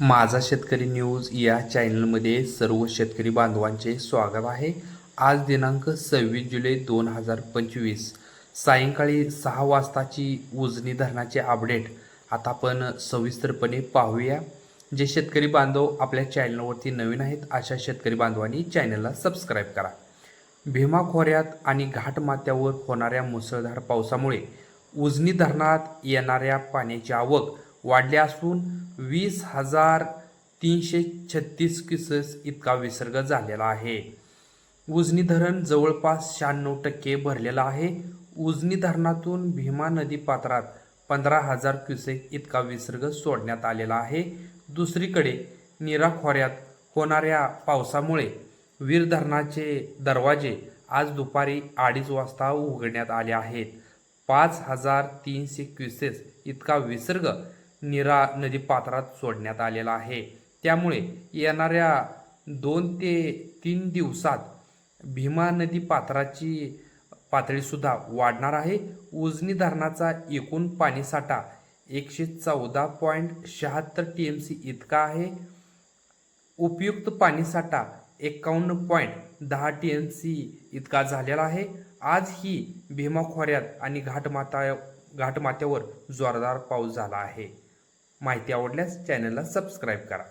माझा शेतकरी न्यूज या चॅनलमध्ये सर्व शेतकरी बांधवांचे स्वागत आहे. आज दिनांक सव्वीस जुलै दोन हजार पंचवीस. सायंकाळी सहा वाजताची उजनी धरणाचे अपडेट. आता आपण सविस्तरपणे पाहूया. जे शेतकरी बांधव आपल्या चॅनलवरती नवीन आहेत अशा शेतकरी बांधवांनी चॅनलला सबस्क्राईब करा. भीमा खोऱ्यात आणि घाटमात्यावर होणाऱ्या मुसळधार पावसामुळे उजनी धरणात येणाऱ्या पाण्याची आवक वाढले असून वीस हजार तीनशे छत्तीस किसेस इतका विसर्ग झालेला आहे. उजनी धरण जवळपास शहाण्णव टक्के भरलेलं आहे. उजनी धरणातून भीमा नदी पात्रात पंधरा हजार क्युसेक इतका विसर्ग सोडण्यात आलेला आहे. दुसरीकडे नीरा खोऱ्यात होणाऱ्या पावसामुळे वीर धरणाचे दरवाजे आज दुपारी अडीच वाजता उघडण्यात आले आहेत. पाच हजार तीनशे क्युसेस इतका विसर्ग निरा नदी पात्रात सोडण्यात आलेला आहे. त्यामुळे येणाऱ्या दोन ते तीन दिवसात भीमा नदी पात्राची पातळीसुद्धा वाढणार आहे. उजनी धरणाचा एकूण पाणीसाठा एकशे चौदा पॉईंट शहात्तर टी एम सी इतका आहे. उपयुक्त पाणीसाठा एकावन्न पॉईंट दहा टी एम सी इतका झालेला आहे. आज ही भीमा खोऱ्यात आणि घाटमाता घाटमाथ्यावर जोरदार पाऊस झाला आहे. माहिती आवडल्यास चॅनलला सबस्क्राईब करा.